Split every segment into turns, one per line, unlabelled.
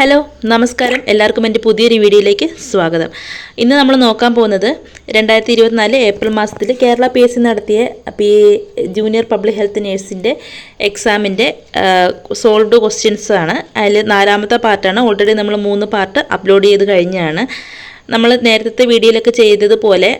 Hello നമസ്കാരം. എല്ലാവർക്കും എന്റെ പുതിയൊരു വീഡിയോയിലേക്ക് സ്വാഗതം. ഇന്ന് നമ്മൾ നോക്കാൻ പോകുന്നത് രണ്ടായിരത്തി ഇരുപത്തിനാല് ഏപ്രിൽ മാസത്തിൽ കേരള പി എസ് സി നടത്തിയ പി ജൂനിയർ പബ്ലിക് ഹെൽത്ത് നേഴ്സിന്റെ എക്സാമിന്റെ സോൾവ്ഡ് ക്വസ്റ്റ്യൻസ് ആണ് അതിൽ നാലാമത്തെ പാർട്ടാണ്. ഓൾറെഡി നമ്മൾ മൂന്ന് പാർട്ട് അപ്ലോഡ് ചെയ്ത് കഴിഞ്ഞാണ്. നമ്മൾ നേരത്തെ വീഡിയോയിലൊക്കെ ചെയ്തതുപോലെ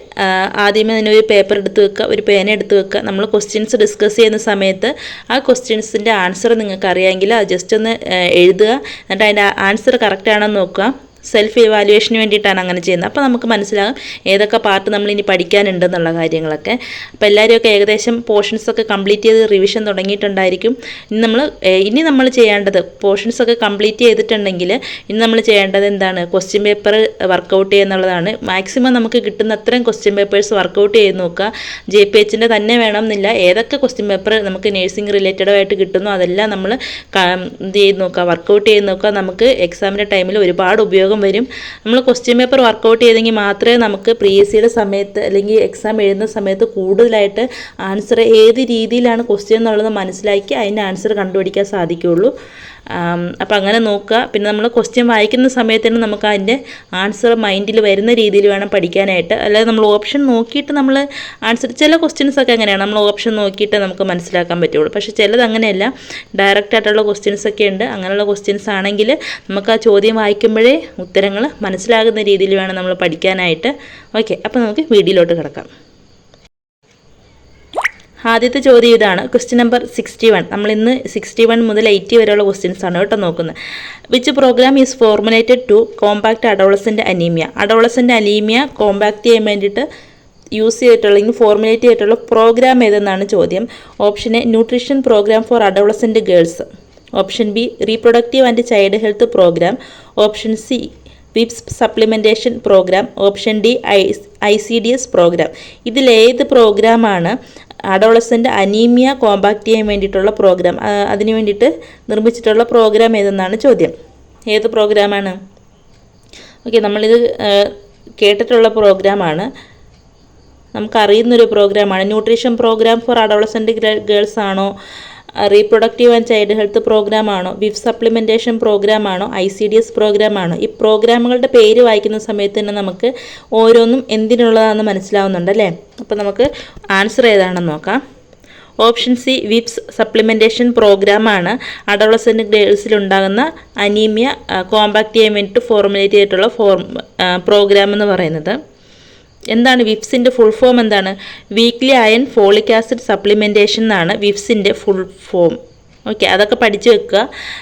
ആദ്യമേ തന്നെ ഒരു പേപ്പർ എടുത്ത് വെക്കുക ഒരു പേന എടുത്ത് വെക്കുക. നമ്മൾ ക്വസ്റ്റ്യൻസ് ഡിസ്കസ് ചെയ്യുന്ന സമയത്ത് ആ ക്വസ്റ്റ്യൻസിന്റെ ആൻസർ നിങ്ങൾക്ക് അറിയാമെങ്കിൽ ജസ്റ്റ് ഒന്ന് എഴുതുക. എന്നിട്ട് അതിന്റെ ആൻസർ കറക്റ്റ് ആണോ എന്ന് നോക്കുക. സെൽഫ് ഇവാലുവേഷന് വേണ്ടിയിട്ടാണ് അങ്ങനെ ചെയ്യുന്നത്. അപ്പോൾ നമുക്ക് മനസ്സിലാകും ഏതൊക്കെ പാർട്ട് നമ്മൾ ഇനി പഠിക്കാനുണ്ടെന്നുള്ള കാര്യങ്ങളൊക്കെ. അപ്പോൾ എല്ലാവരെയൊക്കെ ഏകദേശം പോർഷൻസ് ഒക്കെ കംപ്ലീറ്റ് ചെയ്ത് റിവിഷൻ തുടങ്ങിയിട്ടുണ്ടായിരിക്കും. ഇനി നമ്മൾ ഇനി നമ്മൾ ചെയ്യേണ്ടത് പോർഷൻസ് ഒക്കെ കംപ്ലീറ്റ് ചെയ്തിട്ടുണ്ടെങ്കിൽ ഇനി നമ്മൾ ചെയ്യേണ്ടത് എന്താണ്? ക്വസ്റ്റ്യൻ പേപ്പർ വർക്കൗട്ട് ചെയ്യുക എന്നുള്ളതാണ് മാക്സിമം നമുക്ക് കിട്ടുന്ന അത്രയും ക്വസ്റ്റ്യൻ പേപ്പേഴ്സ് വർക്കൗട്ട് ചെയ്ത് നോക്കുക. ജെ പി എച്ചിന്റെ തന്നെ വേണമെന്നില്ല. ഏതൊക്കെ ക്വസ്റ്റ്യൻ പേപ്പർ നമുക്ക് നേഴ്സിംഗ് റിലേറ്റഡ് ആയിട്ട് കിട്ടുന്നു അതെല്ലാം നമ്മൾ എന്ത് ചെയ്ത് നോക്കുക. വർക്കൗട്ട് ചെയ്ത് നോക്കുക. നമുക്ക് എക്സാമിന്റെ ടൈമിൽ ഒരുപാട് ഉപയോഗം വരും. നമ്മൾ ക്വസ്റ്റ്യൻ പേപ്പർ വർക്കൗട്ട് ചെയ്തെങ്കിൽ മാത്രമേ നമുക്ക് പ്രീ എസ് സിയുടെ സമയത്ത് അല്ലെങ്കിൽ എക്സാം എഴുതുന്ന സമയത്ത് കൂടുതലായിട്ട് ആൻസർ ഏത് രീതിയിലാണ് ക്വസ്റ്റ്യൻ എന്നുള്ളത് മനസ്സിലാക്കി അതിന്റെ ആൻസർ കണ്ടുപിടിക്കാൻ സാധിക്കുകയുള്ളൂ. അപ്പോൾ അങ്ങനെ നോക്കുക. പിന്നെ നമ്മൾ ക്വസ്റ്റ്യൻ വായിക്കുന്ന സമയത്ത് തന്നെ നമുക്ക് അതിന്റെ ആൻസർ മൈൻഡിൽ വരുന്ന രീതിയിൽ വേണം പഠിക്കാനായിട്ട്. അല്ലാതെ നമ്മൾ ഓപ്ഷൻ നോക്കിയിട്ട് നമ്മൾ ആൻസർ ചില ക്വസ്റ്റ്യൻസ് ഒക്കെ അങ്ങനെയാണ്. നമ്മൾ ഓപ്ഷൻ നോക്കിയിട്ട് നമുക്ക് മനസ്സിലാക്കാൻ പറ്റുള്ളൂ. പക്ഷേ ചിലത് അങ്ങനെയല്ല. ഡയറക്റ്റ് ആയിട്ടുള്ള ക്വസ്റ്റ്യൻസ് ഒക്കെ ഉണ്ട്. അങ്ങനെയുള്ള ക്വസ്റ്റ്യൻസ് ആണെങ്കിൽ നമുക്ക് ആ ചോദ്യം വായിക്കുമ്പോഴേ ഉത്തരങ്ങൾ മനസ്സിലാകുന്ന രീതിയിൽ വേണം നമ്മൾ പഠിക്കാനായിട്ട്. ഓക്കെ അപ്പോൾ നമുക്ക് വീഡിയോയിലോട്ട് കിടക്കാം. ആദ്യത്തെ ചോദ്യം ഇതാണ്. ക്വസ്റ്റ്യൻ നമ്പർ സിക്സ്റ്റി വൺ നമ്മൾ ഇന്ന് സിക്സ്റ്റി വൺ മുതൽ എയ്റ്റി വരെയുള്ള ക്വസ്റ്റ്യൻസ് ആണ് കേട്ടോ നോക്കുന്നത്. Which programme is formulated to compact അഡോളസിന്റെ anaemia അഡോളസിന്റെ അനീമിയ കോമ്പാക്ട് ചെയ്യാൻ വേണ്ടിയിട്ട് യൂസ് ചെയ്തിട്ടുള്ള ഇനി ഫോർമുലേറ്റ് ചെയ്തിട്ടുള്ള പ്രോഗ്രാം ഏതെന്നാണ് ചോദ്യം. Option A nutrition programme for adolescent girls option B reproductive and child health programme option C Whipps supplementation programme option D I I C D S programme. ഇതിലേത് പ്രോഗ്രാമാണ് adolescent anaemia compact ചെയ്യാൻ വേണ്ടിയിട്ടുള്ള programme. അതിന് വേണ്ടിയിട്ട് നിർമ്മിച്ചിട്ടുള്ള programme ഏതെന്നാണ് ചോദ്യം. ഏത് പ്രോഗ്രാമാണ്? Okay നമ്മളിത് കേട്ടിട്ടുള്ള പ്രോഗ്രാമാണ്. നമുക്കറിയുന്നൊരു പ്രോഗ്രാമാണ്. Nutrition programme for adolescent girls ആണോ? Reproductive and child health programme ആണോ? വിഫ് സപ്ലിമെന്റേഷൻ പ്രോഗ്രാം ആണോ? I C D S programme ആണോ? ഈ പ്രോഗ്രാമുകളുടെ പേര് വായിക്കുന്ന സമയത്ത് തന്നെ നമുക്ക് ഓരോന്നും എന്തിനുള്ളതാണെന്ന് മനസ്സിലാവുന്നുണ്ട് അല്ലേ? അപ്പോൾ നമുക്ക് ആൻസർ ഏതാണെന്ന് നോക്കാം. ഓപ്ഷൻ സി വിപ്സ് സപ്ലിമെന്റേഷൻ പ്രോഗ്രാമാണ് അഡോളസെന്റ് ഗേൾസിലുണ്ടാകുന്ന അനീമിയ കോമ്പാക്ട് ചെയ്യാൻ വേണ്ടിയിട്ട് ഫോർമുലേറ്റ് ചെയ്തിട്ടുള്ള ഫോർ പ്രോഗ്രാം എന്ന് പറയുന്നത്. എന്താണ് വിപ്സിന്റെ ഫുൾ ഫോം എന്താണ്? Weekly iron folic acid supplementation എന്നാണ് വിപ്സിന്റെ ഫുൾ ഫോം ഓക്കെ അതൊക്കെ പഠിച്ചു വെക്കുക.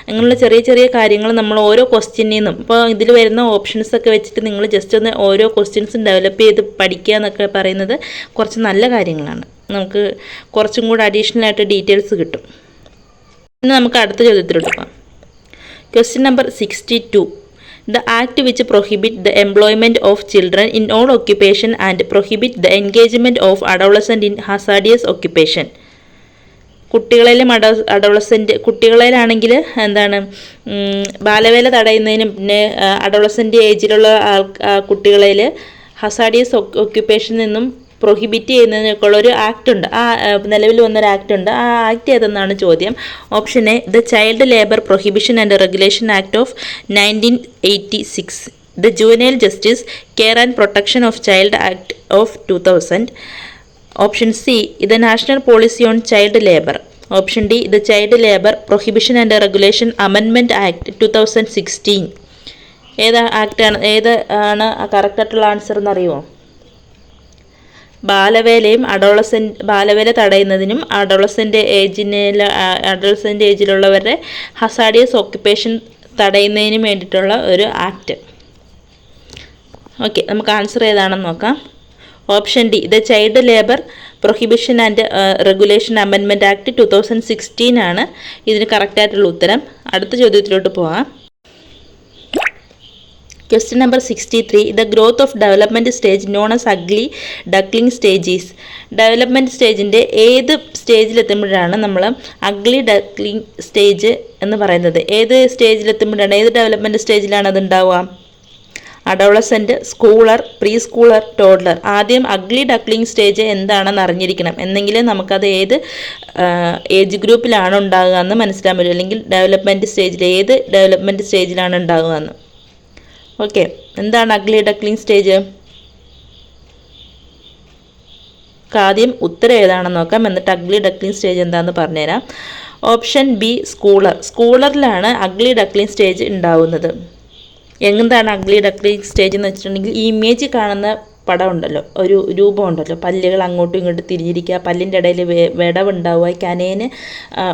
അങ്ങനെയുള്ള ചെറിയ ചെറിയ കാര്യങ്ങൾ നമ്മൾ ഓരോ ക്വസ്റ്റ്യനിൽ നിന്നും ഇപ്പോൾ ഇതിൽ വരുന്ന ഓപ്ഷൻസ് ഒക്കെ വെച്ചിട്ട് നിങ്ങൾ ജസ്റ്റ് ഒന്ന് ഓരോ ക്വസ്റ്റ്യൻസും ഡെവലപ്പ് ചെയ്ത് പഠിക്കുക എന്നൊക്കെ പറയുന്നത് കുറച്ച് നല്ല കാര്യങ്ങളാണ്. നമുക്ക് കുറച്ചും കൂടെ അഡീഷണൽ ആയിട്ട് ഡീറ്റെയിൽസ് കിട്ടും. ഇനി നമുക്ക് അടുത്ത ചോദ്യത്തിലോട്ട് പോകാം. Question number sixty two the act which prohibit the employment of children in all occupation and prohibit the engagement of adolescent in hazardous occupation. കുട്ടികളിലും അഡോ അഡോളസെന്റ് കുട്ടികളിലാണെങ്കിൽ എന്താണ് ബാലവേല തടയുന്നതിനും പിന്നെ അഡോളസെന്റ് ഏജിലുള്ള ആൾ കുട്ടികളിൽ ഹസാഡിയസ് ഒക്യുപ്പേഷനിൽ നിന്നും പ്രൊഹിബിറ്റ് ചെയ്യുന്നതിനൊക്കെയുള്ള ഒരു ആക്ട് ഉണ്ട്. ആ നിലവിൽ വന്നൊരു ആക്ട് ഉണ്ട്. ആ ആക്ട് ഏതെന്നാണ് ചോദ്യം? Option A the child labour prohibition and regulation act of nineteen eighty six the juvenile justice care and protection of child act of two thousand option C ഇത് national policy on child labour option D ഇത് child labour prohibition and regulation അമെൻമെന്റ് act two thousand sixteen ഏത് ആണ്? ഏത് ആണ് correct ആയിട്ടുള്ള answer എന്നറിയുമോ ബാലവേലയും adolescent ബാലവേല തടയുന്നതിനും adolescent ഏജിനെ അഡോളസെന്റ് ഏജിലുള്ളവരുടെ ഹസാഡിയസ് ഓക്യുപ്പേഷൻ തടയുന്നതിനും വേണ്ടിയിട്ടുള്ള ഒരു ആക്ട്. ഓക്കെ നമുക്ക് ആൻസർ ഏതാണെന്ന് നോക്കാം. Option D the child labour prohibition and regulation അമെൻമെന്റ് act two thousand sixteen ആണ്. ഇതിന് കറക്റ്റായിട്ടുള്ള ഉത്തരം. അടുത്ത ചോദ്യത്തിലോട്ട് പോകാം number sixty three the growth of development stage known as ugly duckling stages development സ്റ്റേജിന്റെ ഏത് സ്റ്റേജിലെത്തുമ്പോഴാണ് നമ്മൾ അഗ്ലി ഡക്ലിംഗ് സ്റ്റേജ് എന്ന് പറയുന്നത്? ഏത് സ്റ്റേജിലെത്തുമ്പോഴാണ് ഏത് ഡെവലപ്മെന്റ് സ്റ്റേജിലാണ് അത് ഉണ്ടാവുക? Adolescent schooler pre schooler toddler ആദ്യം അഗ്ലി ഡക്ലിംഗ് സ്റ്റേജ് എന്താണെന്ന് അറിഞ്ഞിരിക്കണം. എന്നെങ്കിലും നമുക്കത് ഏത് ഏജ് ഗ്രൂപ്പിലാണ് ഉണ്ടാകുക എന്ന് മനസ്സിലാൻ പറ്റും. അല്ലെങ്കിൽ ഡെവലപ്മെന്റ് സ്റ്റേജിൽ ഏത് ഡെവലപ്മെന്റ് സ്റ്റേജിലാണ് ഉണ്ടാകുക എന്ന്. ഓക്കെ എന്താണ് അഗ്ലി ഡക്ലിംഗ് സ്റ്റേജ് ആദ്യം ഉത്തരം ഏതാണെന്ന് നോക്കാം. എന്നിട്ട് അഗ്ലി ഡക്ലിംഗ് സ്റ്റേജ് എന്താണെന്ന് പറഞ്ഞുതരാം. ഓപ്ഷൻ ബി സ്കൂളർ സ്കൂളറിലാണ് അഗ്ലി ഡക്ലിംഗ് സ്റ്റേജ് ഉണ്ടാവുന്നത്. എന്താണ് അഗ്ലി ഡക്ലിംഗ് സ്റ്റേജ് എന്ന് വെച്ചിട്ടുണ്ടെങ്കിൽ ഈ ഇമേജ് കാണുന്ന പടം ഉണ്ടല്ലോ ഒരു രൂപം ഉണ്ടല്ലോ പല്ലുകൾ അങ്ങോട്ടും ഇങ്ങോട്ടും തിരിഞ്ഞിരിക്കുക പല്ലിന്റെ ഇടയിൽ വിടവുണ്ടാവുക കനേന്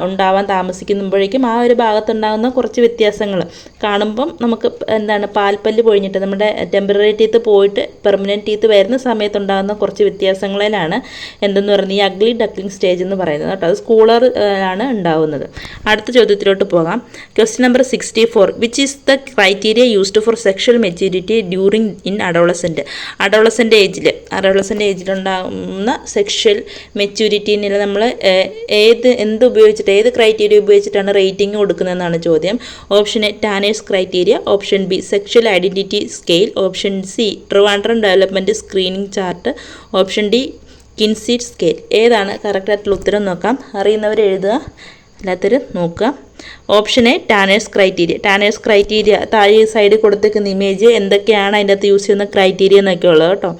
ഉണ്ടാവാൻ താമസിക്കുമ്പോഴേക്കും ആ ഒരു ഭാഗത്തുണ്ടാകുന്ന കുറച്ച് വ്യത്യാസങ്ങൾ. കാണുമ്പം നമുക്ക് എന്താണ് പാൽപ്പല്ല് പൊഴിഞ്ഞിട്ട് നമ്മുടെ ടെമ്പററി ടീത്ത് പോയിട്ട് പെർമനന്റ് ടീത്ത് വരുന്ന സമയത്തുണ്ടാകുന്ന കുറച്ച് വ്യത്യാസങ്ങളിലാണ് എന്തെന്ന് പറയുന്നത് ഈ അഗ്ലി ഡക്ലിംഗ് സ്റ്റേജ് എന്ന് പറയുന്നത് കേട്ടോ. അത് സ്കൂളറാണ് ഉണ്ടാവുന്നത്. അടുത്ത ചോദ്യത്തിലോട്ട് പോകാം. Question number sixty four which is the criteria used for sexual maturity during in adolescent adolescent adolescent ഏജിൽ അഡോളസന്റ് ഏജിലുണ്ടാകുന്ന സെക്ഷൽ മെച്യൂരിറ്റീനിൽ നമ്മൾ ഏത് എന്ത് ഉപയോഗിച്ചിട്ട് ഏത് ക്രൈറ്റീരിയ ഉപയോഗിച്ചിട്ടാണ് റേറ്റിംഗ് കൊടുക്കുന്നതെന്നാണ് ചോദ്യം. Option A Tanner's criteria option B sexual identity scale option C Trivandrum development screening chart option D Kinsey scale ഏതാണ് കറക്റ്റായിട്ടുള്ള ഉത്തരം നോക്കാം. അറിയുന്നവർ എഴുതുക അല്ലാത്തവർ നോക്കുക. Option A Tanner's criteria. Tanner's criteria താഴെ സൈഡിൽ കൊടുത്തേക്കുന്ന ഇമേജ് എന്തൊക്കെയാണ് അതിന്റെ അകത്ത് യൂസ് ചെയ്യുന്ന ക്രൈറ്റീരിയ എന്നൊക്കെ ഉള്ളത് കേട്ടോ.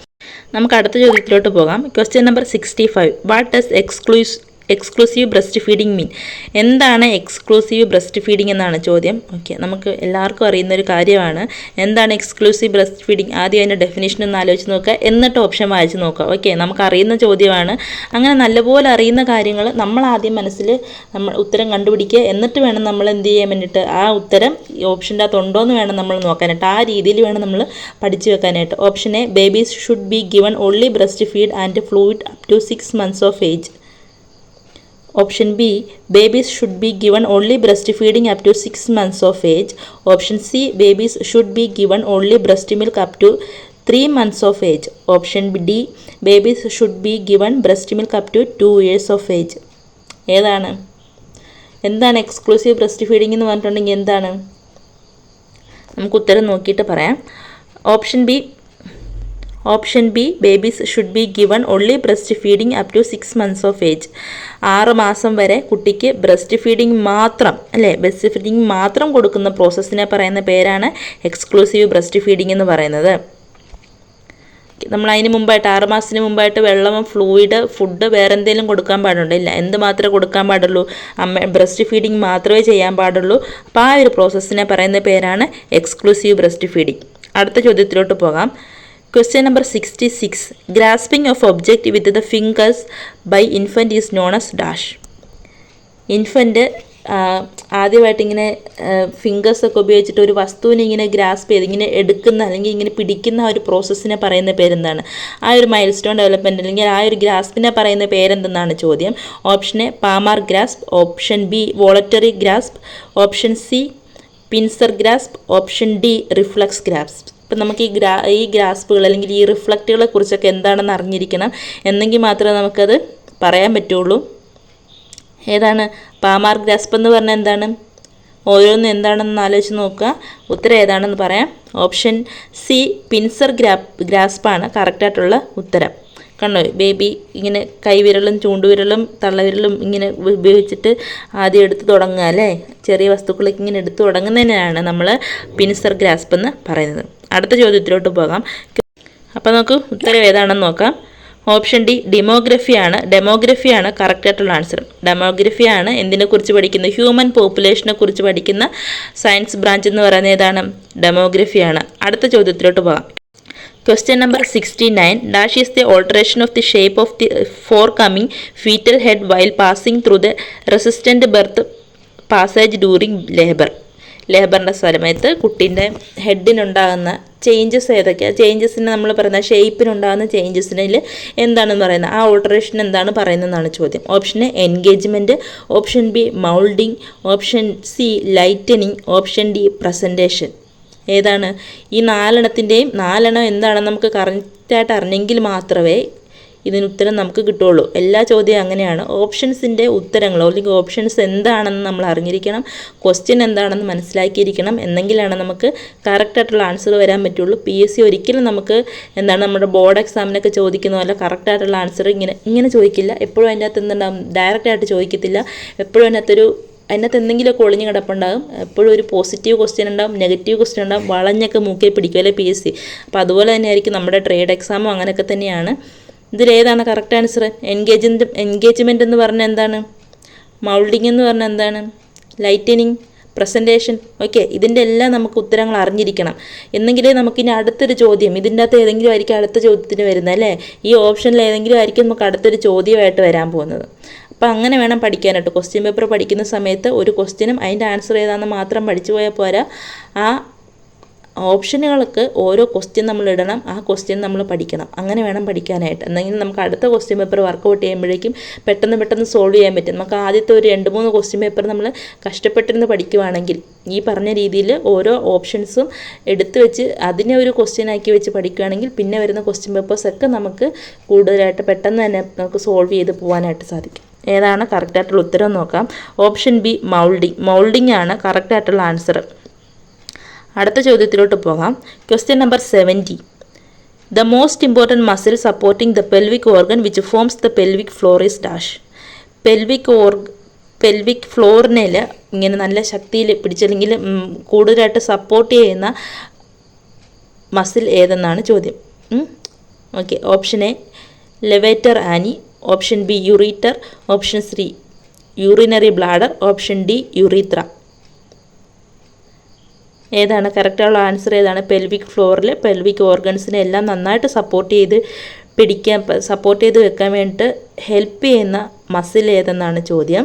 നമുക്ക് അടുത്ത ചോദ്യത്തിലോട്ട് പോകാം. Question number sixty five what does exclus exclusive breast feeding mean എന്താണ് എക്സ്ക്ലൂസീവ് ബ്രസ്റ്റ് ഫീഡിംഗ് എന്നാണ് ചോദ്യം. ഓക്കെ നമുക്ക് എല്ലാവർക്കും അറിയുന്ന ഒരു കാര്യമാണ്. എന്താണ് എക്സ്ക്ലൂസീവ് ബ്രസ്റ്റ് ഫീഡിംഗ് ആദ്യം അതിന്റെ ഡെഫിനേഷൻ ഒന്ന് ആലോചിച്ച് നോക്കുക. എന്നിട്ട് ഓപ്ഷൻ വായിച്ച് നോക്കുക. ഓക്കെ നമുക്ക് അറിയുന്ന ചോദ്യമാണ്. അങ്ങനെ നല്ലപോലെ അറിയുന്ന കാര്യങ്ങൾ നമ്മൾ ആദ്യം മനസ്സിൽ നമ്മൾ ഉത്തരം കണ്ടുപിടിക്കുക. എന്നിട്ട് വേണം നമ്മൾ എന്ത് ചെയ്യാൻ വേണ്ടിയിട്ട്? ആ ഉത്തരം ഓപ്ഷന്റെ അകത്ത് ഉണ്ടോ എന്ന് വേണം നമ്മൾ നോക്കാനായിട്ട്. ആ രീതിയിൽ വേണം നമ്മൾ പഠിച്ചു വെക്കാനായിട്ട്. Option A babies should be given only breast feed and fluid up to six months of age option B babies should be given only breast feeding up to six months of age option C babies should be given only breast milk up to three months of age option D babies should be given breast milk up to two years of age ഏതാണ്? എന്താണ് exclusive breast feeding എന്ന് പറഞ്ഞിട്ടുണ്ടെങ്കിൽ എന്താണ്? നമുക്ക് ഉത്തരം നോക്കിയിട്ട് പറയാം. Option B option B babies should be given only breast feeding up to six months of age ആറ് മാസം വരെ കുട്ടിക്ക് ബ്രസ്റ്റ് ഫീഡിംഗ് മാത്രം അല്ലേ? ബ്രസ്റ്റ് ഫീഡിംഗ് മാത്രം കൊടുക്കുന്ന പ്രോസസ്സിനെ പറയുന്ന പേരാണ് എക്സ്ക്ലൂസീവ് ബ്രസ്റ്റ് ഫീഡിംഗ് എന്ന് പറയുന്നത്. നമ്മൾ അതിന് മുമ്പായിട്ട് ആറ് മാസത്തിന് മുമ്പായിട്ട് വെള്ളം ഫ്ലൂയിഡ് ഫുഡ് വേറെ എന്തെങ്കിലും കൊടുക്കാൻ പാടുണ്ടോ? ഇല്ല എന്ത് മാത്രമേ കൊടുക്കാൻ പാടുള്ളൂ? അമ്മ ബ്രസ്റ്റ് ഫീഡിങ് മാത്രമേ ചെയ്യാൻ പാടുള്ളൂ. അപ്പോൾ ആ ഒരു പ്രോസസ്സിനെ പറയുന്ന പേരാണ് എക്സ്ക്ലൂസീവ് ബ്രസ്റ്റ് ഫീഡിങ് അടുത്ത ചോദ്യത്തിലോട്ട് പോകാം. Question number sixty six grasping of object with the fingers by infant is known as dash infant ആദ്യമായിട്ട് ഇങ്ങനെ ഫിംഗേഴ്സൊക്കെ ഉപയോഗിച്ചിട്ട് ഒരു വസ്തുവിനെ ഇങ്ങനെ ഗ്രാസ്പ് ചെയ്ത് ഇങ്ങനെ എടുക്കുന്ന അല്ലെങ്കിൽ ഇങ്ങനെ പിടിക്കുന്ന ആ ഒരു പ്രോസസ്സിനെ പറയുന്ന പേരെന്താണ്? ആ ഒരു മൈൽ സ്റ്റോൺ ഡെവലപ്മെന്റ് അല്ലെങ്കിൽ ആ ഒരു ഗ്രാസ്പിനെ പറയുന്ന പേരെന്തെന്നാണ് ചോദ്യം. Option A palmar grasp option B voluntary grasp option C pincer grasp option D reflex grasp ഇപ്പം നമുക്ക് ഈ ഗ്രാ ഈ ഗ്രാസ്പുകൾ അല്ലെങ്കിൽ ഈ റിഫ്ലക്റ്റുകളെ കുറിച്ചൊക്കെ എന്താണെന്ന് അറിഞ്ഞിരിക്കണം. എന്നെങ്കിൽ മാത്രമേ നമുക്കത് പറയാൻ പറ്റുള്ളൂ. ഏതാണ്? പാമാർ ഗ്രാസ്പ് എന്ന് പറഞ്ഞാൽ എന്താണ്? ഓരോന്നും എന്താണെന്ന് ആലോചിച്ച് നോക്കുക. ഉത്തരം ഏതാണെന്ന് പറയാം. ഓപ്ഷൻ സി പിൻസർ ഗ്രാ ഗ്രാസ്പാണ്. കറക്റ്റായിട്ടുള്ള ഉത്തരം. കണ്ടോ? ബേബി ഇങ്ങനെ കൈവിരലും ചൂണ്ടുവിരലും തള്ളവിരലും ഇങ്ങനെ ഉപയോഗിച്ചിട്ട് ആദ്യം എടുത്ത് തുടങ്ങുക അല്ലേ? ചെറിയ വസ്തുക്കളൊക്കെ ഇങ്ങനെ എടുത്ത് തുടങ്ങുന്നതിനാണ് നമ്മൾ പിൻസർ ഗ്രാസ്പ് എന്ന് പറയുന്നത്. അടുത്ത ചോദ്യത്തിലോട്ട് പോകാം. അപ്പോൾ നമുക്ക് ഉത്തരം ഏതാണെന്ന് നോക്കാം. ഓപ്ഷൻ ഡി ഡെമോഗ്രഫിയാണ് ഡെമോഗ്രഫിയാണ് കറക്റ്റായിട്ടുള്ള ആൻസർ ഡെമോഗ്രഫിയാണ് എന്തിനെക്കുറിച്ച് പഠിക്കുന്നത്? ഹ്യൂമൻ പോപ്പുലേഷനെ കുറിച്ച് പഠിക്കുന്ന സയൻസ് ബ്രാഞ്ച് എന്ന് പറയുന്നത് ഏതാണ്? ഡെമോഗ്രഫിയാണ് അടുത്ത ചോദ്യത്തിലോട്ട് പോകാം. Number sixty nine dash is the alteration of the shape of the forecoming foetal head while passing through the resistant birth passage during labour ലേബറിന്റെ സമയത്ത് കുട്ടീന്റെ ഹെഡിനുണ്ടാകുന്ന ചേഞ്ചസ് ഏതൊക്കെയാണ് ചേഞ്ചസിന് നമ്മൾ പറയുന്ന ഷേപ്പിനുണ്ടാകുന്ന ചേഞ്ചസിനിൽ എന്താണെന്ന് പറയുന്നത്? ആ ഓൾട്ടറേഷൻ എന്താണ് പറയുന്നതെന്നാണ് ചോദ്യം. Option A engagement option B moulding option C lightening option D presentation ഏതാണ്? ഈ നാലെണ്ണത്തിന്റെയും നാലെണ്ണം എന്താണെന്ന് നമുക്ക് കറക്റ്റായിട്ട് അറിഞ്ഞെങ്കിൽ മാത്രമേ ഇതിന് ഉത്തരം നമുക്ക് കിട്ടുള്ളൂ എല്ലാ ചോദ്യവും അങ്ങനെയാണ്. ഓപ്ഷൻസിന്റെ ഉത്തരങ്ങളോ അല്ലെങ്കിൽ ഓപ്ഷൻസ് എന്താണെന്ന് നമ്മൾ അറിഞ്ഞിരിക്കണം. ക്വസ്റ്റ്യൻ എന്താണെന്ന് മനസ്സിലാക്കിയിരിക്കണം. എന്നെങ്കിലാണ് നമുക്ക് കറക്റ്റായിട്ടുള്ള ആൻസർ വരാൻ പറ്റുള്ളൂ. പി എസ് സി ഒരിക്കലും നമുക്ക് എന്താണ് നമ്മുടെ ബോർഡ് എക്സാമിനൊക്കെ ചോദിക്കുന്ന പോലെ കറക്റ്റായിട്ടുള്ള ആൻസർ ഇങ്ങനെ ഇങ്ങനെ ചോദിക്കില്ല. എപ്പോഴും അതിന്റെ അകത്ത് എന്താണ് ഡയറക്റ്റായിട്ട് ചോദിക്കത്തില്ല. എപ്പോഴും അതിനകത്തൊരു അതിനകത്ത് എന്തെങ്കിലുമൊക്കെ ഒളിഞ്ഞ് കിടപ്പുണ്ടാകും. എപ്പോഴും ഒരു പോസിറ്റീവ് ക്വസ്റ്റ്യൻ ഉണ്ടാകും നെഗറ്റീവ് ക്വസ്റ്റ്യൻ ഉണ്ടാകും വളഞ്ഞൊക്കെ മൂക്കി പിടിക്കും അല്ലെ പി എസ് സി അപ്പോൾ അതുപോലെ തന്നെയായിരിക്കും നമ്മുടെ ട്രേഡ് എക്സാമും അങ്ങനെയൊക്കെ തന്നെയാണ്. ഇതിലേതാണ് കറക്റ്റ് ആൻസർ എൻഗേജ്മെന്റ് എൻഗേജ്മെന്റ് എന്ന് പറഞ്ഞാൽ എന്താണ്? മൗൾഡിങ് എന്ന് പറഞ്ഞാൽ എന്താണ്? ലൈറ്റനിങ് പ്രസന്റേഷൻ ഓക്കെ ഇതിന്റെ എല്ലാം നമുക്ക് ഉത്തരങ്ങൾ അറിഞ്ഞിരിക്കണം. എന്നെങ്കിലേ നമുക്കിനി അടുത്തൊരു ചോദ്യം ഇതിന്റെ അകത്ത് ഏതെങ്കിലും ആയിരിക്കും അടുത്ത ചോദ്യത്തിന് വരുന്നത് അല്ലേ? ഈ ഓപ്ഷനിൽ ഏതെങ്കിലും ആയിരിക്കും നമുക്ക് അടുത്തൊരു ചോദ്യമായിട്ട് വരാൻ പോകുന്നത്. അപ്പോൾ അങ്ങനെ വേണം പഠിക്കാനായിട്ട്. ക്വസ്റ്റ്യൻ പേപ്പർ പഠിക്കുന്ന സമയത്ത് ഒരു ക്വസ്റ്റ്യനും അതിന്റെ ആൻസർ ഏതാണെന്ന് മാത്രം പഠിച്ചു പോയാൽ പോരാ. ആ ഓപ്ഷനുകൾക്ക് ഓരോ ക്വസ്റ്റ്യൻ നമ്മൾ ഇടണം ആ ക്വസ്റ്റ്യൻ നമ്മൾ പഠിക്കണം. അങ്ങനെ വേണം പഠിക്കാനായിട്ട്. എന്നെങ്കിൽ നമുക്ക് അടുത്ത ക്വസ്റ്റ്യൻ പേപ്പർ വർക്കൗട്ട് ചെയ്യുമ്പോഴേക്കും പെട്ടെന്ന് പെട്ടെന്ന് സോൾവ് ചെയ്യാൻ പറ്റും. നമുക്ക് ആദ്യത്തെ ഒരു രണ്ട് മൂന്ന് ക്വസ്റ്റ്യൻ പേപ്പർ നമ്മൾ കഷ്ടപ്പെട്ടിരുന്ന് പഠിക്കുവാണെങ്കിൽ ഈ പറഞ്ഞ രീതിയിൽ ഓരോ ഓപ്ഷൻസും എടുത്തു വെച്ച് അതിനെ ഒരു ക്വസ്റ്റ്യൻ ആക്കി വെച്ച് പഠിക്കുകയാണെങ്കിൽ പിന്നെ വരുന്ന ക്വസ്റ്റ്യൻ പേപ്പേഴ്സൊക്കെ നമുക്ക് കൂടുതലായിട്ട് പെട്ടെന്ന് തന്നെ നമുക്ക് സോൾവ് ചെയ്ത് പോകാനായിട്ട് സാധിക്കും. ഏതാണ് കറക്റ്റായിട്ടുള്ള ഉത്തരം നോക്കാം. ഓപ്ഷൻ ബി മൗൾഡിങ് മൗൾഡിംഗ് ആണ് കറക്റ്റായിട്ടുള്ള ആൻസർ അടുത്ത ചോദ്യത്തിലോട്ട് പോകാം. Question number seventy the most important muscle supporting the pelvic organ which forms the pelvic floor is dash pelvic org pelvic ഫ്ലോറിനിൽ ഇങ്ങനെ നല്ല ശക്തിയിൽ പിടിച്ചല്ലെങ്കിൽ കൂടുതലായിട്ട് സപ്പോർട്ട് ചെയ്യുന്ന മസിൽ ഏതെന്നാണ് ചോദ്യം. Okay option A levator ani option B ureter option C urinary bladder option D urethra. ഏതാണ്? കറക്റ്റുള്ള ആൻസർ ഏതാണ്? പെൽവിക് ഫ്ലോറിൽ പെൽവിക് ഓർഗൻസിനെ എല്ലാം നന്നായിട്ട് സപ്പോർട്ട് ചെയ്ത് പിടിക്കാൻ സപ്പോർട്ട് ചെയ്ത് വെക്കാൻ വേണ്ടിയിട്ട് ഹെൽപ്പ് ചെയ്യുന്ന മസിൽ ഏതെന്നാണ് ചോദ്യം.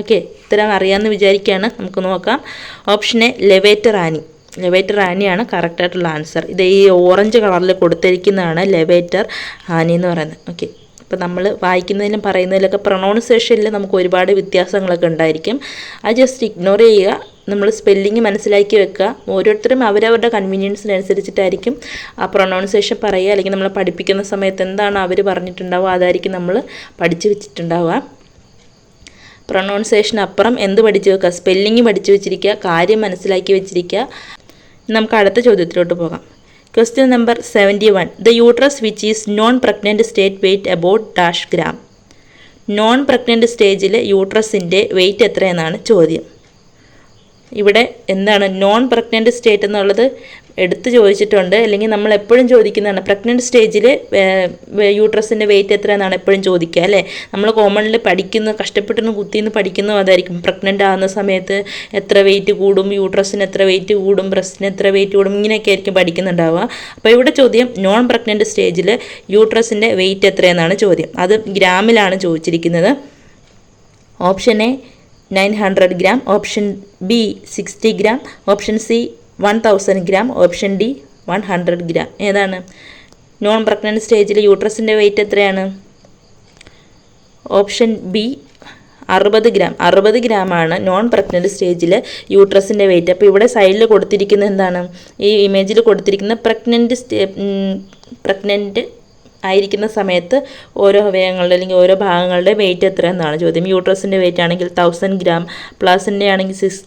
ഓക്കെ ഇത്തരം അറിയാമെന്ന് വിചാരിക്കുകയാണ് നമുക്ക് നോക്കാം. Option A levator ani levator ആനിയാണ് കറക്റ്റായിട്ടുള്ള ആൻസർ ഇത് ഈ ഓറഞ്ച് കളറിൽ കൊടുത്തിരിക്കുന്നതാണ് ലെവേറ്റർ ആനി എന്ന് പറയുന്നത്. ഓക്കെ അപ്പോൾ നമ്മൾ വായിക്കുന്നതിലും പറയുന്നതിലൊക്കെ പ്രൊണൗൺസിയേഷനിൽ നമുക്ക് ഒരുപാട് വ്യത്യാസങ്ങളൊക്കെ ഉണ്ടായിരിക്കും. അത് ജസ്റ്റ് ഇഗ്നോർ ചെയ്യുക. നമ്മൾ സ്പെല്ലിങ് മനസ്സിലാക്കി വെക്കുക. ഓരോരുത്തരും അവരവരുടെ കൺവീനിയൻസിനനുസരിച്ചിട്ടായിരിക്കും ആ പ്രൊണൗൺസിയേഷൻ പറയുക. അല്ലെങ്കിൽ നമ്മൾ പഠിപ്പിക്കുന്ന സമയത്ത് എന്താണ് അവർ പറഞ്ഞിട്ടുണ്ടാവുക അതായിരിക്കും നമ്മൾ പഠിച്ചു വെച്ചിട്ടുണ്ടാവുക. പ്രൊണൗൺസിയേഷൻ അപ്പുറം എന്ത് പഠിച്ചു വെക്കുക? സ്പെല്ലിങ് പഠിച്ചു വെച്ചിരിക്കുക. കാര്യം മനസ്സിലാക്കി വെച്ചിരിക്കുക. നമുക്ക് അടുത്ത ചോദ്യത്തിലോട്ട് പോകാം. Question number seventy one the uterus which is non pregnant state weight about dash gram non pregnant സ്റ്റേജിൽ യൂട്രസിന്റെ വെയ്റ്റ് എത്രയെന്നാണ് ചോദ്യം. ഇവിടെ എന്താണ് നോൺ പ്രഗ്നന്റ് സ്റ്റേറ്റ് എന്നുള്ളത് എടുത്ത് ചോദിച്ചിട്ടുണ്ട്. അല്ലെങ്കിൽ നമ്മൾ എപ്പോഴും ചോദിക്കുന്നതാണ് പ്രഗ്നന്റ് സ്റ്റേജിൽ യൂട്രസിന്റെ വെയിറ്റ് എത്ര എന്നാണ് എപ്പോഴും ചോദിക്കുക അല്ലേ? നമ്മൾ കോമണിൽ പഠിക്കുന്ന കഷ്ടപ്പെട്ടുന്ന കുത്തിന്ന് പഠിക്കുന്നതും അതായിരിക്കും. പ്രഗ്നന്റ് ആകുന്ന സമയത്ത് എത്ര വെയിറ്റ് കൂടും യൂട്രസിന് എത്ര വെയിറ്റ് കൂടും ബ്രസ്റ്റിന് എത്ര വെയിറ്റ് കൂടും ഇങ്ങനെയൊക്കെ ആയിരിക്കും പഠിക്കുന്നുണ്ടാവുക. അപ്പോൾ ഇവിടെ ചോദ്യം നോൺ പ്രഗ്നന്റ് സ്റ്റേജിൽ യൂട്രസിന്റെ വെയിറ്റ് എത്രയെന്നാണ് ചോദ്യം. അത് ഗ്രാമിലാണ് ചോദിച്ചിരിക്കുന്നത്. Option A nine hundred gram option B sixty gram option C one thousand gram option D one hundred gram. ഏതാണ്? നോൺ പ്രഗ്നന്റ് സ്റ്റേജിൽ യൂട്രസിന്റെ വെയിറ്റ് എത്രയാണ്? ഓപ്ഷൻ ബി അറുപത് ഗ്രാം. അറുപത് ഗ്രാമാണ് നോൺ പ്രഗ്നന്റ് സ്റ്റേജിൽ യൂട്രസിന്റെ വെയിറ്റ് അപ്പോൾ ഇവിടെ സൈഡിൽ കൊടുത്തിരിക്കുന്നത് എന്താണ്? ഈ ഇമേജിൽ കൊടുത്തിരിക്കുന്ന പ്രഗ്നന്റ് സ്റ്റേ പ്രഗ്നന്റ് ആയിരിക്കുന്ന സമയത്ത് ഓരോ അവയവങ്ങളുടെ അല്ലെങ്കിൽ ഓരോ ഭാഗങ്ങളുടെ വെയിറ്റ് എത്ര എന്നാണ് ചോദ്യം. യൂട്രസിന്റെ വെയിറ്റ് ആണെങ്കിൽ തൗസൻഡ് ഗ്രാം പ്ലാസിന്റെ ആണെങ്കിൽ six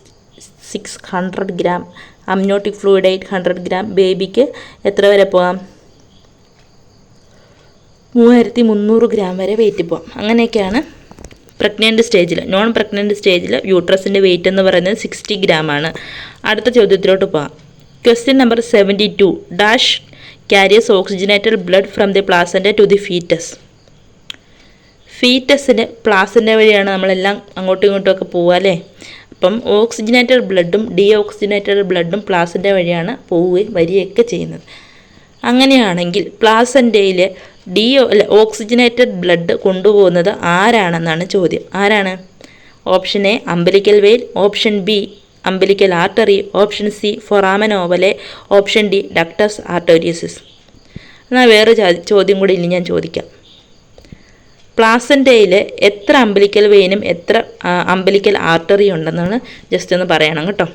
six hundred gram amniotic fluid eight hundred gram ബേബിക്ക് എത്ര വരെ പോകാം മൂവായിരത്തി മുന്നൂറ് ഗ്രാം വരെ വെയിറ്റ് പോകാം അങ്ങനെയൊക്കെയാണ് പ്രഗ്നന്റ് സ്റ്റേജിൽ നോൺ പ്രഗ്നന്റ് സ്റ്റേജിൽ യൂട്രസിന്റെ വെയിറ്റ് എന്ന് പറയുന്നത് സിക്സ്റ്റി ഗ്രാം ആണ്. അടുത്ത ചോദ്യത്തിലോട്ട് പോകാം question number seventy two dash carries oxygenated blood from the placenta to the foetus ഫീറ്റസിന് placenta വഴിയാണ് നമ്മളെല്ലാം അങ്ങോട്ടും ഇങ്ങോട്ടും ഒക്കെ പോവുക അല്ലേ? അപ്പം ഓക്സിജനേറ്റഡ് ബ്ലഡും ഡി ഓക്സിജനേറ്റഡ് ബ്ലഡും പ്ലാസന്റെ വഴിയാണ് പോവുകയും വരികയൊക്കെ ചെയ്യുന്നത്. അങ്ങനെയാണെങ്കിൽ പ്ലാസന്റെയിൽ ഡി അല്ല ഓക്സിജനേറ്റഡ് ബ്ലഡ് കൊണ്ടുപോകുന്നത് ആരാണെന്നാണ് ചോദ്യം. ആരാണ്? Option A umbilical vein option B umbilical artery option C foramen ovale option D ductus arteriosus. എന്നാൽ വേറെ ചോദ്യം കൂടി ഇനി ഞാൻ ചോദിക്കാം. പ്ലാസന്റയിൽ എത്ര അമ്പലിക്കൽ വെയിനും എത്ര അമ്പലിക്കൽ ആർട്ടറി ഉണ്ടെന്നാണ് ജസ്റ്റ് ഒന്ന് പറയണം കേട്ടോ.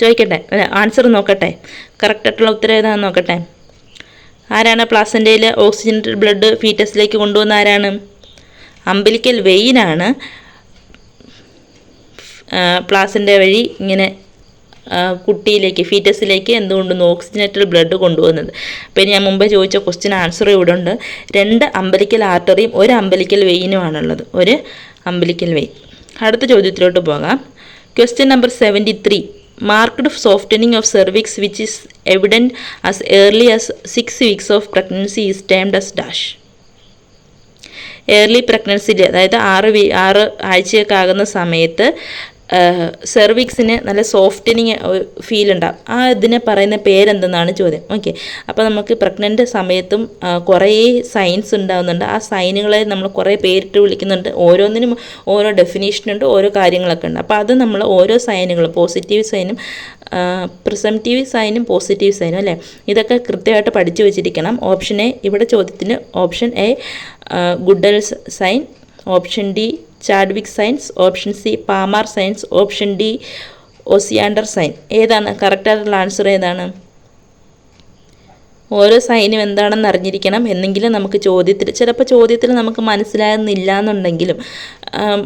ചോദിക്കട്ടെ ആൻസർ നോക്കട്ടെ. കറക്റ്റായിട്ടുള്ള ഉത്തരം ഏതാണെന്ന് നോക്കട്ടെ. ആരാണ് പ്ലാസന്റയിൽ ഓക്സിജനേറ്റഡ് ബ്ലഡ് ഫീറ്റസിലേക്ക് കൊണ്ടുവന്ന ആരാണ്? അമ്പലിക്കൽ വെയിനാണ് പ്ലാസിന്റെ വഴി ഇങ്ങനെ കുട്ടിയിലേക്ക് ഫീറ്റസിലേക്ക് എന്തുകൊണ്ടും ഓക്സിജനേറ്റഡ് ബ്ലഡ് കൊണ്ടുവന്നത്? അപ്പോൾ ഞാൻ മുമ്പേ ചോദിച്ച ക്വസ്റ്റ്യൻ ആൻസർ ഇവിടെ ഉണ്ട് രണ്ട് അമ്പലിക്കൽ ആർട്ടറിയും ഒരു അമ്പലിക്കൽ വെയിനുമാണുള്ളത് ഒരു അമ്പലിക്കൽ വെയിൻ അടുത്ത ചോദ്യത്തിലോട്ട് പോകാം. Question number seventy three marked softening of cervix which is evident as early as six weeks of pregnancy is timed as dash early പ്രഗ്നൻസിയിൽ അതായത് ആറ് വീ ആറ് ആഴ്ചയൊക്കെ ആകുന്ന സമയത്ത് സെർവിക്സിന് നല്ല സോഫ്റ്റനിങ് ഫീൽ ഉണ്ടാകും ആ ഇതിനെ പറയുന്ന പേരെന്തെന്നാണ് ചോദ്യം. ഓക്കെ അപ്പോൾ നമുക്ക് പ്രഗ്നന്റ് സമയത്തും കുറേ സൈൻസ് ഉണ്ടാകുന്നുണ്ട് ആ സൈനുകളെ നമ്മൾ കുറേ പേരിട്ട് വിളിക്കുന്നുണ്ട്. ഓരോന്നിനും ഓരോ ഡെഫിനേഷനുണ്ട് ഓരോ കാര്യങ്ങളൊക്കെ ഉണ്ട്. അപ്പോൾ അത് നമ്മൾ ഓരോ സൈനുകളും പോസിറ്റീവ് സൈനും പ്രിസംറ്റീവ് സൈനും പോസിറ്റീവ് സൈനും അല്ലേ? ഇതൊക്കെ കൃത്യമായിട്ട് പഠിച്ചു വെച്ചിരിക്കണം. ഓപ്ഷൻ എ ഇവിടെ ചോദ്യത്തിന് option A Goodell's sign option D Chadwick signs option C Palmer signs option D Osiander sign ഏതാണ്? കറക്റ്റായിട്ടുള്ള ആൻസർ ഏതാണ്? ഓരോ സൈനും എന്താണെന്ന് അറിഞ്ഞിരിക്കണം എന്നെങ്കിലും നമുക്ക് ചോദ്യത്തിൽ ചിലപ്പോൾ ചോദ്യത്തിൽ നമുക്ക് മനസ്സിലാകുന്നില്ല എന്നുണ്ടെങ്കിലും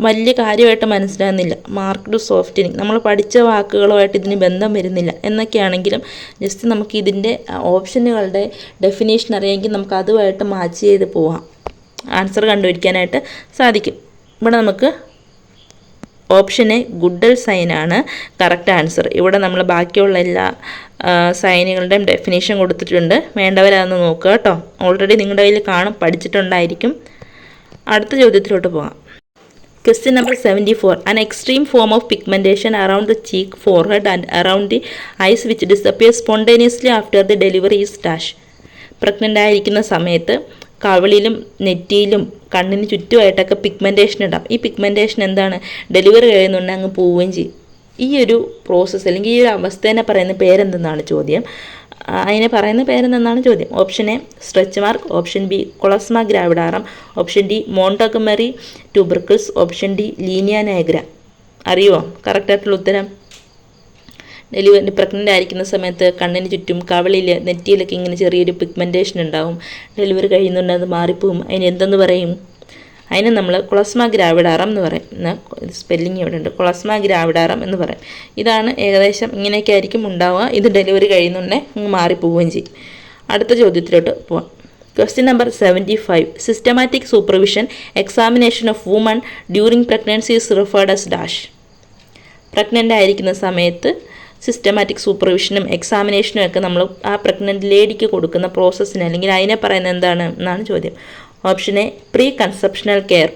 വലിയ കാര്യമായിട്ട് മനസ്സിലാകുന്നില്ല. മാർക്ക് ടു സോഫ്റ്റനിങ് നമ്മൾ പഠിച്ച വാക്കുകളുമായിട്ട് ഇതിന് ബന്ധം വരുന്നില്ല. എന്നൊക്കെയാണെങ്കിലും ജസ്റ്റ് നമുക്ക് ഇതിന്റെ ഓപ്ഷനുകളുടെ ഡെഫിനേഷൻ അറിയാമെങ്കിൽ നമുക്ക് അതുമായിട്ട് മാച്ച് ചെയ്ത് പോവാം. ആൻസർ കണ്ടുപിടിക്കാനായിട്ട് സാധിക്കും. ഇവിടെ നമുക്ക് ഓപ്ഷൻ എ ഗുഡൽ സൈനാണ് കറക്റ്റ് ആൻസർ ഇവിടെ നമ്മൾ ബാക്കിയുള്ള എല്ലാ സൈനുകളുടെയും ഡെഫിനേഷൻ കൊടുത്തിട്ടുണ്ട്. വേണ്ടവരതൊന്ന് നോക്കുക കേട്ടോ. ഓൾറെഡി നിങ്ങളുടെ കയ്യിൽ കാണും പഠിച്ചിട്ടുണ്ടായിരിക്കും. അടുത്ത ചോദ്യത്തിലോട്ട് പോകാം. Question number seventy four an extreme form of pigmentation around the cheek forehead and around the eyes which disappear spontaneously after the delivery is dash pregnant ആയിരിക്കുന്ന സമയത്ത് കവിളിലും നെറ്റിയിലും കണ്ണിന് ചുറ്റുമായിട്ടൊക്കെ പിഗ്മെന്റേഷൻ ഉണ്ടാവും. ഈ പിഗ്മെന്റേഷൻ എന്താണ്? ഡെലിവറി കഴിയുന്നുണ്ടെങ്കിൽ അങ്ങ് പോവുകയും ചെയ്യും. ഈ ഒരു പ്രോസസ്സ് അല്ലെങ്കിൽ ഈ ഒരു അവസ്ഥേനെ പറയുന്ന പേരെന്തെന്നാണ് ചോദ്യം? അതിനെ പറയുന്ന പേരെന്തെന്നാണ് ചോദ്യം? Option A stretch mark option B chloasma gravidarum option D Montgomery tubercles option D linea nigra അറിയുമോ കറക്റ്റായിട്ടുള്ള ഉത്തരം? ഡെലിവറി പ്രഗ്നന്റ് ആയിരിക്കുന്ന സമയത്ത് കണ്ണിന് ചുറ്റും കവളിൽ നെറ്റിയിലൊക്കെ ഇങ്ങനെ ചെറിയൊരു പിഗ്മെന്റേഷൻ ഉണ്ടാവും. ഡെലിവറി കഴിയുന്നുണ്ട് അത് മാറിപ്പോവും. അതിന് എന്തെന്ന് പറയും? അതിന് നമ്മൾ കൊളസ്മ ഗ്രാവിഡാറം എന്ന് പറയും. സ്പെല്ലിംഗ് ഇവിടെ ഉണ്ട്. കൊളസ്മ ഗ്രാവിഡാറം എന്ന് പറയും. ഇതാണ് ഏകദേശം ഇങ്ങനെയൊക്കെ ആയിരിക്കും ഉണ്ടാവുക. ഇത് ഡെലിവറി കഴിയുന്നുണ്ടേ മാറിപ്പോവുകയും ചെയ്യും. അടുത്ത ചോദ്യത്തിലോട്ട് പോവാം. Question number seventy five systematic supervision examination of woman during pregnancy referred as dash pregnant ആയിരിക്കുന്ന സമയത്ത് സിസ്റ്റമാറ്റിക് സൂപ്പർവിഷനും എക്സാമിനേഷനും ഒക്കെ നമ്മൾ ആ പ്രഗ്നന്റ് ലേഡിക്ക് കൊടുക്കുന്ന പ്രോസസ്സിന് അല്ലെങ്കിൽ അതിനെ പറയുന്നത് എന്താണ് എന്നാണ് ചോദ്യം. Option A pre conceptional care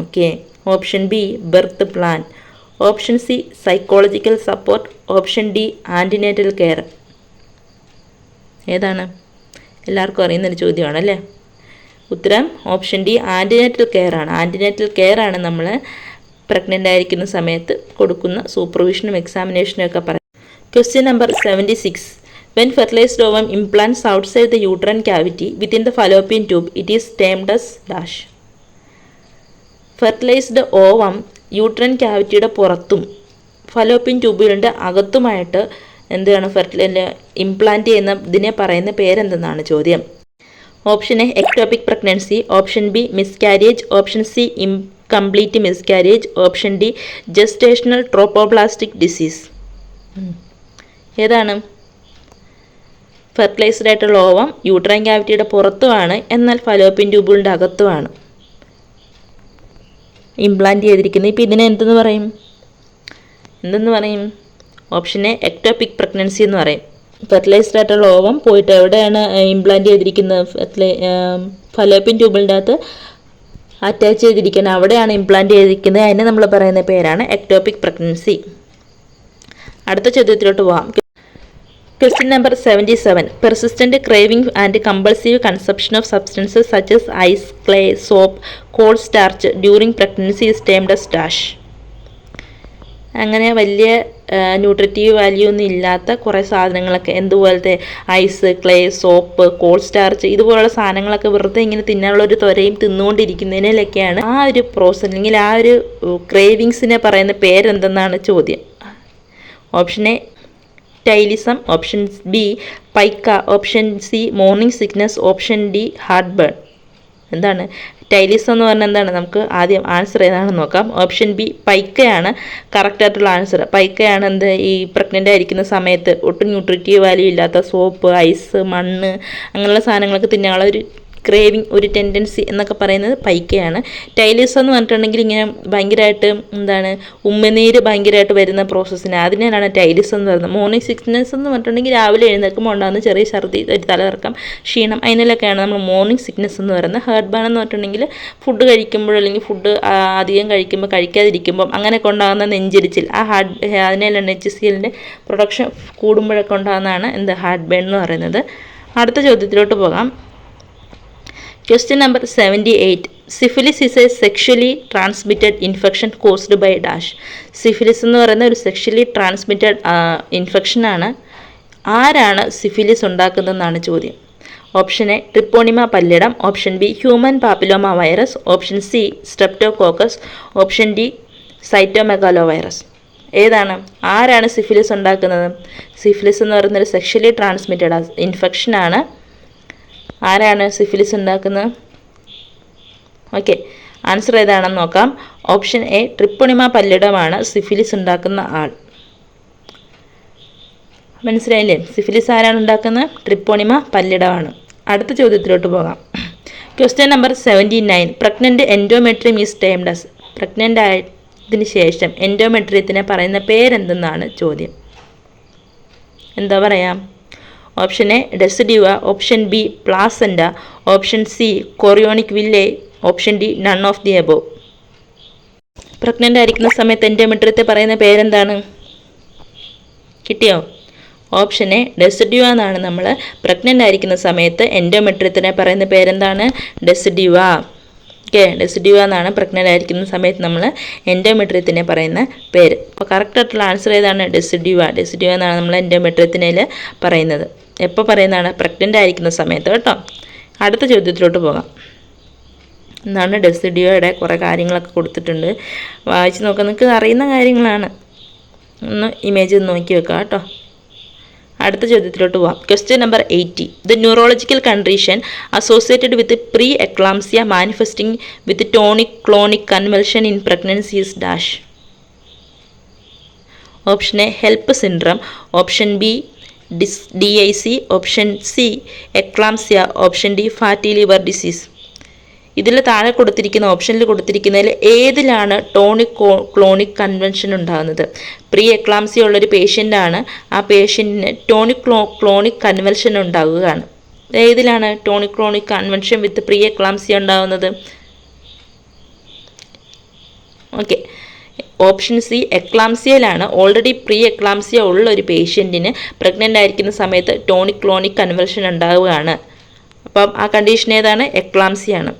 okay option B birth plan option C psychological support option D antenatal care ഏതാണ്? എല്ലാവർക്കും അറിയുന്നൊരു ചോദ്യമാണ് അല്ലേ? ഉത്തരം ഓപ്ഷൻ ഡി ആന്റിനേറ്റൽ കെയർ ആണ്. ആന്റിനേറ്റൽ കെയർ ആണ് നമ്മൾ പ്രഗ്നന്റ് ആയിരിക്കുന്ന സമയത്ത് കൊടുക്കുന്ന സൂപ്പർവിഷനും എക്സാമിനേഷനും ഒക്കെ പറയാം question number seventy six when fertilised ovum outside outside the uterine cavity within the tube, it is termed as dash fertilised ovum uterine ക്യാവിറ്റിയുടെ പുറത്തും ഫലോപ്പിൻ ട്യൂബുകളുടെ അകത്തുമായിട്ട് എന്താണ് ഫെർട്ടിലൈ ഇംപ്ലാന്റ് ചെയ്യുന്ന ഇതിനെ പറയുന്ന പേരെന്തെന്നാണ് ചോദ്യം. Option A ectopic pregnancy option B miscarriage option C incomplete miscarriage option D gestational trophoblastic disease ഏതാണ്? Fertilised ആയിട്ടുള്ള ovum uterine ക്യാവിറ്റിയുടെ പുറത്തുമാണ് എന്നാൽ ഫലോപ്പിൻ ട്യൂബുകളുടെ അകത്തുമാണ്. ഇംപ്ലാന്റ് ചെയ്തിരിക്കുന്നത്. ഇപ്പോൾ ഇതിനെ എന്തെന്ന് പറയും? എന്തെന്ന് പറയും? ഓപ്ഷൻ എ എക്ടോപിക് പ്രഗ്നൻസി എന്ന് പറയും. ഫെർട്ടിലൈസ്ഡ് ആയിട്ടുള്ള ഓവം പോയിട്ട് എവിടെയാണ് ഇംപ്ലാന്റ് ചെയ്തിരിക്കുന്നത്? ഫലോപ്പിൻ ട്യൂബിന്റെ അകത്ത് അറ്റാച്ച് ചെയ്തിരിക്കുന്നത്. അവിടെയാണ് ഇംപ്ലാന്റ് ചെയ്തിരിക്കുന്നത്. അതിനെ നമ്മൾ പറയുന്ന പേരാണ് എക്ടോപിക് പ്രഗ്നൻസി അടുത്ത ചോദ്യത്തിലോട്ട് പോകാം question number seventy seven persistent craving and compulsive consumption of substances such as ice clay soap coal starch during pregnancy is termed as dash അങ്ങനെ വലിയ ന്യൂട്രിറ്റീവ് വാല്യൂ ഒന്നും ഇല്ലാത്ത കുറേ സാധനങ്ങളൊക്കെ എന്തുപോലത്തെ ice clay soap coal starch ഇതുപോലുള്ള സാധനങ്ങളൊക്കെ വെറുതെ ഇങ്ങനെ തിന്നാനുള്ള ഒരു ത്വരയും തിന്നുകൊണ്ടിരിക്കുന്നതിനൊക്കെയാണ് ആ ഒരു പ്രോസസ് അല്ലെങ്കിൽ ആ ഒരു ക്രേവിങ്സിനെ പറയുന്ന പേരെന്തെന്നാണ് ചോദ്യം. Option A ptyalism. Option B pica. Option C morning sickness. Option D heartburn എന്താണ്? ടൈലിസം എന്ന് പറഞ്ഞാൽ എന്താണ്? നമുക്ക് ആദ്യം ആൻസർ ഏതാണെന്ന് നോക്കാം. ഓപ്ഷൻ ബി പൈക്കയാണ് കറക്റ്റ് ആയിട്ടുള്ള ആൻസർ. പൈക്കയാണ് എന്ത്? ഈ പ്രഗ്നന്റ് ആയിരിക്കുന്ന സമയത്ത് ഒട്ടും ന്യൂട്രിറ്റീവ് വാല്യൂ ഇല്ലാത്ത സോപ്പ് ഐസ് മണ്ണ് അങ്ങനെയുള്ള സാധനങ്ങളൊക്കെ തിന്നാനുള്ള ഒരു ക്രേവിങ് ഒരു ടെൻഡൻസി എന്നൊക്കെ പറയുന്നത് പൈക്കയാണ്. ടൈലേഴ്സ് എന്ന് പറഞ്ഞിട്ടുണ്ടെങ്കിൽ ഇങ്ങനെ ഭയങ്കരമായിട്ട് എന്താണ് ഉമ്മനീര് ഭയങ്കരമായിട്ട് വരുന്ന പ്രോസസ്സിന് അതിനാണ് ടൈലേഴ്സ് എന്ന് പറയുന്നത്. മോർണിംഗ് സിക്സ്നെസ് എന്ന് പറഞ്ഞിട്ടുണ്ടെങ്കിൽ രാവിലെ എഴുന്നേൽക്കുമ്പോൾ ഉണ്ടാകുന്ന ചെറിയ ഛർദി ഒരു തലകറക്കം ക്ഷീണം അതിനൊക്കെയാണ് നമ്മൾ മോർണിംഗ് സിക്നസ് എന്ന് പറയുന്നത്. ഹേർട്ട് ബാൻ എന്ന് പറഞ്ഞിട്ടുണ്ടെങ്കിൽ ഫുഡ് കഴിക്കുമ്പോൾ അല്ലെങ്കിൽ ഫുഡ് അധികം കഴിക്കുമ്പോൾ കഴിക്കാതിരിക്കുമ്പോൾ അങ്ങനെയൊക്കെ ഉണ്ടാകുന്ന നെഞ്ചരിച്ചിൽ. ആ ഹാർട്ട് അതിനെല്ലാം എച്ച് സി എല്ലിന്റെ പ്രൊഡക്ഷൻ കൂടുമ്പോഴൊക്കെ ഉണ്ടാകുന്നതാണ് എന്ത് ഹാർട്ട് ബേൺ എന്ന് പറയുന്നത്. അടുത്ത ചോദ്യത്തിലോട്ട് പോകാം. Question number seventy eight syphilis is a sexually transmitted infection caused by dash syphilis എന്ന് പറയുന്ന ഒരു സെക്ഷലി ട്രാൻസ്മിറ്റഡ് ഇൻഫെക്ഷനാണ് ആരാണ് സിഫിലിസ് ഉണ്ടാക്കുന്നതെന്നാണ് ചോദ്യം. Option A Treponema pallidum option B human papilloma virus option C streptococcus option D cytomegalovirus ഏതാണ്? ആരാണ് syphilis ഉണ്ടാക്കുന്നത്? Syphilis എന്ന് പറയുന്ന ഒരു സെക്ഷലി ട്രാൻസ്മിറ്റഡ് ഇൻഫെക്ഷനാണ് ആരാണ് സിഫിലിസ് ഉണ്ടാക്കുന്നത്? ഓക്കെ ആൻസർ ഏതാണെന്ന് നോക്കാം. ഓപ്ഷൻ എ ട്രിപ്പുണിമ പല്ലിടമാണ് സിഫിലിസ് ഉണ്ടാക്കുന്ന ആൾ. മനസ്സിലായില്ലേ? സിഫിലിസ് ആരാണ് ഉണ്ടാക്കുന്നത്? ട്രിപ്പോണിമ പല്ലിടമാണ്. അടുത്ത ചോദ്യത്തിലോട്ട് പോകാം. Question number seventy nine pregnant endometrium is timed as pregnant ആയതിനു ശേഷം എൻഡോമെട്രിയത്തിനെ പറയുന്ന പേരെന്തെന്നാണ് ചോദ്യം. എന്താ പറയാം? Option A decidua option B placenta option C chorionic villi option D none of the above pregnant ആയിരിക്കുന്ന സമയത്ത് എന്റെ മിട്രത്തെ പറയുന്ന പേരെന്താണ്? കിട്ടിയോ? ഓപ്ഷൻ എ ഡെസിഡ്യുവ എന്നാണ് നമ്മൾ പ്രഗ്നന്റ് ആയിരിക്കുന്ന സമയത്ത് എൻഡോമെട്രിയത്തിനെ പറയുന്ന പേരെന്താണ്? ഡെസിഡ്യുവ ഓക്കെ ഡെസിഡ്യുവ എന്നാണ് പ്രഗ്നന്റ് ആയിരിക്കുന്ന സമയത്ത് നമ്മൾ എൻഡോമെട്രിയത്തിനെ പറയുന്ന പേര്. അപ്പോൾ കറക്റ്റ് ആയിട്ടുള്ള ആൻസർ ഏതാണ്? ഡെസിഡ്യുവ ഡെസിഡ്യൂ എന്നാണ് നമ്മൾ എൻഡോമെട്രിയത്തിനെ പറയുന്നത്. എപ്പോൾ പറയുന്നതാണ്? പ്രഗ്നന്റ് ആയിരിക്കുന്ന സമയത്ത് കേട്ടോ. അടുത്ത ചോദ്യത്തിലോട്ട് പോകാം. എന്നാണ് ഡെസിഡിയോയുടെ കുറേ കാര്യങ്ങളൊക്കെ കൊടുത്തിട്ടുണ്ട്. വായിച്ച് നോക്കാം. നിങ്ങൾക്ക് അറിയുന്ന കാര്യങ്ങളാണ്. ഒന്ന് ഇമേജ് ഒന്ന് നോക്കി വെക്കാം കേട്ടോ. അടുത്ത ചോദ്യത്തിലോട്ട് പോവാം. Question number eighty the neurological condition associated with pre eclampsia manifesting with tonic clonic convulsion in pregnancy is dash option A HELLP syndrome option B dis D I C option C eclampsia option D fatty liver disease ഇതിൽ താഴെ കൊടുത്തിരിക്കുന്ന ഓപ്ഷനിൽ കൊടുത്തിരിക്കുന്നതിൽ ഏതിലാണ് tonic clonic convention ഉണ്ടാകുന്നത്? Pre eclampsia ഉള്ളൊരു പേഷ്യന്റാണ്. ആ പേഷ്യന്റിന് ടോണിക് ക്ലോ ക്ലോണിക് കൺവെൻഷൻ ഉണ്ടാകുകയാണ്. ഏതിലാണ് tonic clonic convention with pre eclampsia ഉണ്ടാകുന്നത്? ഓക്കെ. ഓപ്ഷൻ സി എക്ലാംസിയയിലാണ്. ഓൾറെഡി പ്രീ എക്ലാംസിയ ഉള്ള ഒരു പേഷ്യന്റിന് പ്രഗ്നന്റ് ആയിരിക്കുന്ന സമയത്ത് ടോണിക് ക്ലോണിക് കൺവെൻഷൻ ഉണ്ടാവുകയാണ് അപ്പം ആ കണ്ടീഷൻ ഏതാണ്? എക്ലാംസിയാണ്.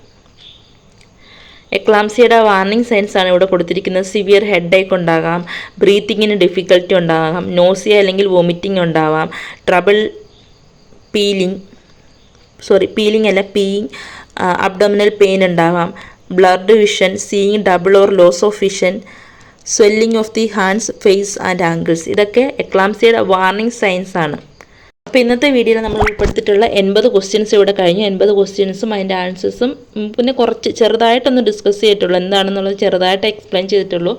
എക്ലാംസിയുടെ വാർണിംഗ് സൈൻസ് ആണ് ഇവിടെ കൊടുത്തിരിക്കുന്നത്. സിവിയർ ഹെഡ് ഏക്ക് ഉണ്ടാകാം ബ്രീത്തിങ്ങിന് ഡിഫിക്കൽറ്റി ഉണ്ടാകാം നോസിയ അല്ലെങ്കിൽ വോമിറ്റിംഗ് ഉണ്ടാവാം ട്രബിൾ പീലിംഗ് സോറി പീലിംഗ് അല്ല പീയിങ് അബ്ഡോമിനൽ പെയിൻ ഉണ്ടാവാം blurred vision seeing double or loss of vision swelling of the hands face and ankles ഇതൊക്കെ എക്ലാംസിയുടെ വാർണിംഗ് സൈൻസ് ആണ്. അപ്പോൾ ഇന്നത്തെ വീഡിയോയിൽ നമ്മൾ ഉൾപ്പെടുത്തിയിട്ടുള്ള എൺപത് ക്വസ്റ്റ്യൻസ് ഇവിടെ കഴിഞ്ഞു. എൺപത് ക്വസ്റ്റ്യൻസും അതിന്റെ ആൻസേഴ്സും പിന്നെ കുറച്ച് ചെറുതായിട്ടൊന്ന് ഡിസ്കസ് ചെയ്തിട്ടുള്ളൂ. എന്താണെന്നുള്ളത് ചെറുതായിട്ട് എക്സ്പ്ലെയിൻ ചെയ്തിട്ടുള്ളൂ.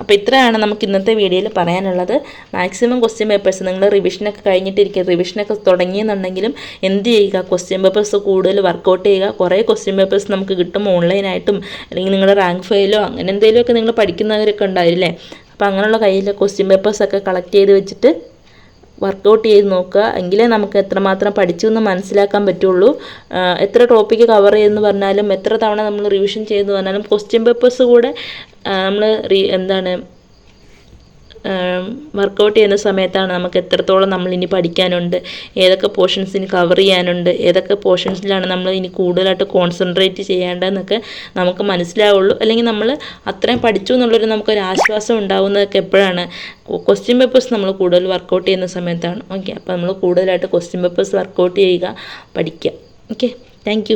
അപ്പോൾ ഇത്രയാണ് നമുക്ക് ഇന്നത്തെ വീഡിയോയിൽ പറയാനുള്ളത്. മാക്സിമം ക്വസ്റ്റ്യൻ പേപ്പേഴ്സ് നിങ്ങൾ റിവിഷനൊക്കെ കഴിഞ്ഞിട്ടിരിക്കുക റിവിഷനൊക്കെ തുടങ്ങിയെന്നുണ്ടെങ്കിലും എന്ത് ചെയ്യുക? ക്വസ്റ്റ്യൻ പേപ്പേഴ്സ് കൂടുതൽ വർക്കൗട്ട് ചെയ്യുക. കുറേ ക്വസ്റ്റ്യൻ പേപ്പേഴ്സ് നമുക്ക് കിട്ടും ഓൺലൈനായിട്ടും അല്ലെങ്കിൽ നിങ്ങളുടെ റാങ്ക് ഫയലോ അങ്ങനെ എന്തെങ്കിലുമൊക്കെ നിങ്ങൾ പഠിക്കുന്നവരൊക്കെ ഉണ്ടാവില്ലേ? അപ്പോൾ അങ്ങനെയുള്ള കയ്യിലെ ക്വസ്റ്റ്യൻ പേപ്പേഴ്സൊക്കെ കളക്ട് ചെയ്ത് വെച്ചിട്ട് വർക്കൗട്ട് ചെയ്ത് നോക്കുക. എങ്കിലേ നമുക്ക് എത്രമാത്രം പഠിച്ചു എന്ന് മനസ്സിലാക്കാൻ പറ്റുള്ളൂ. എത്ര ടോപ്പിക്ക് കവർ ചെയ്തെന്ന് പറഞ്ഞാലും എത്ര തവണ നമ്മൾ റിവിഷൻ ചെയ്തെന്ന് പറഞ്ഞാലും ക്വസ്റ്റ്യൻ പേപ്പേഴ്സ് കൂടെ നമ്മൾ എന്താണ് വർക്കൗട്ട് ചെയ്യുന്ന സമയത്താണ് നമുക്ക് എത്രത്തോളം നമ്മൾ ഇനി പഠിക്കാനുണ്ട് ഏതൊക്കെ പോർഷൻസ് ഇനി കവർ ചെയ്യാനുണ്ട് ഏതൊക്കെ പോർഷൻസിലാണ് നമ്മൾ ഇനി കൂടുതലായിട്ട് കോൺസെൻട്രേറ്റ് ചെയ്യേണ്ടതെന്നൊക്കെ നമുക്ക് മനസ്സിലാവുള്ളൂ. അല്ലെങ്കിൽ നമ്മൾ അത്രയും പഠിച്ചു എന്നുള്ളൊരു നമുക്കൊരു ആശ്വാസം ഉണ്ടാവുന്നതൊക്കെ എപ്പോഴാണ്? ക്വസ്റ്റ്യൻ പേപ്പേഴ്സ് നമ്മൾ കൂടുതൽ വർക്കൗട്ട് ചെയ്യുന്ന സമയത്താണ്. ഓക്കെ അപ്പോൾ നമ്മൾ കൂടുതലായിട്ട് ക്വസ്റ്റ്യൻ പേപ്പേഴ്സ് വർക്കൗട്ട് ചെയ്യുക പഠിക്കുക. Okay thank